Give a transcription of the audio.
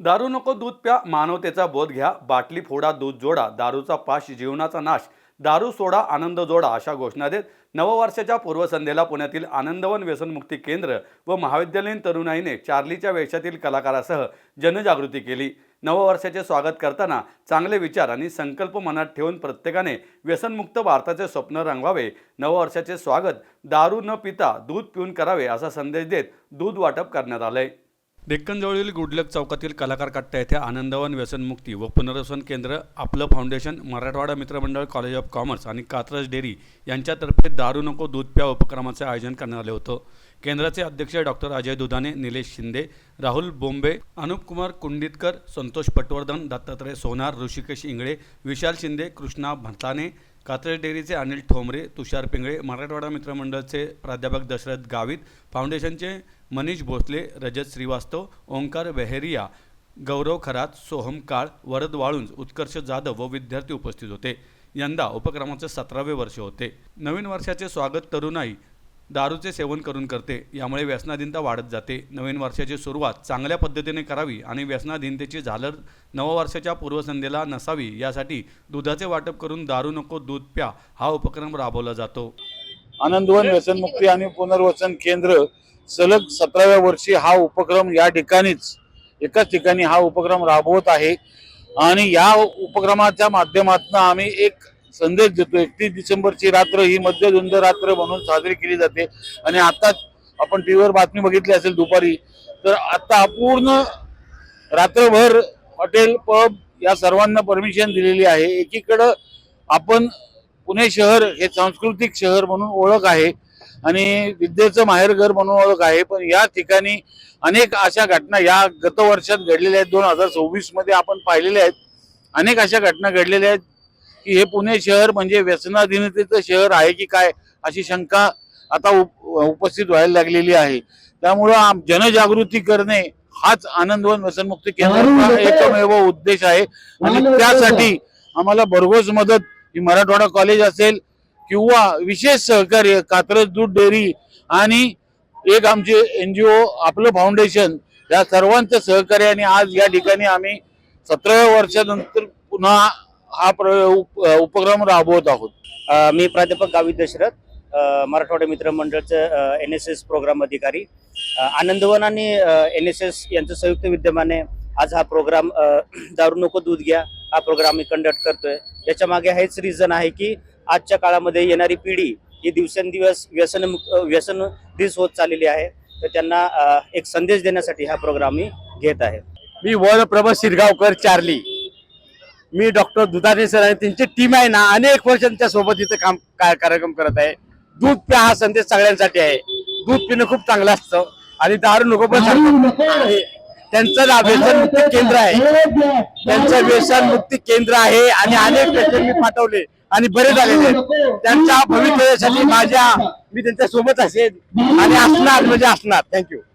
दारू नको दूध प्या. मानवतेचा बोध घ्या. बाटली फोडा दूध जोडा. दारूचा पाश जीवनाचा नाश. दारू सोडा आनंद जोडा अशा घोषणा देत नववर्षाच्या पूर्वसंध्येला पुण्यातील आनंदवन व्यसनमुक्ती केंद्र व महाविद्यालयीन तरुणाईने चार्लीच्या वेशातील कलाकारासह जनजागृती केली. नववर्षाचे स्वागत करताना चांगले विचार आणि संकल्प मनात ठेवून प्रत्येकाने व्यसनमुक्त भारताचे स्वप्न रंगवावे. नववर्षाचे स्वागत दारू न पिता दूध पिऊन करावे असा संदेश देत दूध वाटप करण्यात आलंय. डेक्कनजवळील गुडलक चौकातील कलाकार कट्टा येथे आनंदवन व्यसनमुक्ती व पुनर्वसन केंद्र आपलं फाउंडेशन मराठवाडा मित्रमंडळ कॉलेज ऑफ कॉमर्स आणि कात्रज डेअरी यांच्यातर्फे दारू नको दूध प्या उपक्रमाचे आयोजन करण्यात आले होतं. केंद्राचे अध्यक्ष डॉक्टर अजय दुधाने निलेश शिंदे राहुल बोंबे अनुपकुमार कुंडितकर संतोष पटवर्धन दत्तात्रय सोनार ऋषिकेश इंगळे विशाल शिंदे कृष्णा भताने कात्रज डेअरीचे अनिल ठोंबरे तुषार पिंगळे मराठवाडा मित्रमंडळचे प्राध्यापक दशरथ गावित फाउंडेशनचे मनीष भोसले रजत श्रीवास्तव ओंकार बेहेरिया गौरव खरात सोहम काळ वरद वाळुंज उत्कर्ष जाधव व विद्यार्थी उपस्थित होते. यंदा उपक्रमाचे सतरावे वर्ष होते. नवीन वर्षाचे स्वागत तरुणाई दारूचे सेवन करून करते. यामुळे व्यसनाधीनता वाढत जाते. नवीन वर्षाची सुरुवात चांगल्या पद्धतीने करावी आणि व्यसनाधीनतेची झालर नववर्षाच्या पूर्वसंध्येला नसावी यासाठी दुधाचे वाटप करून दारू नको दूध प्या हा उपक्रम राबवला जातो. आनंदवन व्यसनमुक्ती आणि पुनर्वसन केंद्र सलग सतराव्या वर्षी हा उपक्रम या ठिकाणीच एकाच ठिकाणी हा उपक्रम राबवत आहे. आणि या उपक्रमाच्या माध्यमातून आम्ही एक संदेश देतो. एकतीस डिसेंबरची रात्र ही मध्यधुंद रात्र म्हणून साजरी केली जाते. आणि आता आपण टीव्हीवर बातमी बघितली असेल दुपारी तर आता पूर्ण रात्रभर हॉटेल पब या सर्वांना परमिशन दिलेली आहे. एकीकडं आपण पुणे शहर हे सांस्कृतिक शहर म्हणून ओळख आहे आणि विद्येचं माहेरघर म्हणून ओळख आहे. पण या ठिकाणी अनेक अशा घटना या गत वर्षात घडलेल्या आहेत. दोन हजार सव्वीसमध्ये आपण पाहिलेल्या आहेत. अनेक अशा घटना घडलेल्या आहेत की हे पुणे शहर म्हणजे व्यसनाधीनतेचं शहर आहे की काय अशी शंका आता उप उपस्थित व्हायला लागलेली आहे. त्यामुळं जनजागृती करणे हाच आनंदवन व्यसनमुक्ती केंद्राचा एकमेव उद्देश आहे. आणि त्यासाठी आम्हाला भरघोस मदत ही मराठवाडा कॉलेज असेल किंवा विशेष सहकार्य कात्रज दूध डेअरी आणि एक आमचे एन जी ओ आपलं फाउंडेशन या सर्वांच्या सहकार्याने आज या ठिकाणी आम्ही सतराव्या वर्षानंतर पुन्हा हा प्र उप- उपक्रम राबवत आहोत. मी प्राध्यापक गावी दशरथ मराठवाडा मित्र मंडळचं एन एस एस प्रोग्राम अधिकारी. आनंदवन आणि एन एस एस यांचं संयुक्त विद्यमाने आज हा प्रोग्राम दारू नको दूध घ्या हा प्रोग्राम मी कंडक्ट करतोय. याच्या मागे हेच रिझन आहे की आजच्या काळामध्ये येणारी पिढी ही दिवसेंदिवस व्यसन व्यसन दिस होत चाललेली आहे. तर त्यांना एक संदेश देण्यासाठी हा प्रोग्राम मी घेत आहे. मी वरप्रभ शिरगावकर चार्ली. मी डॉक्टर दुधाने सर आणि त्यांची टीम आहे ना अनेक वर्ष त्यांच्यासोबत इथं काम कार्यक्रम करत आहे. दूध प्या हा संदेश सगळ्यांसाठी आहे. दूध पिणं खूप चांगलं असतं. आणि दारू नको पण. त्यांचं ना व्यसनमुक्ती केंद्र आहे. त्यांचं व्यसनमुक्ती केंद्र आहे आणि अनेक पेशंट मी पाठवले आणि बरे झालेले आहेत त्यांच्या भवितव्यासाठी माझ्या मी त्यांच्यासोबत असेल आणि असणार म्हणजे असणार. थँक्यू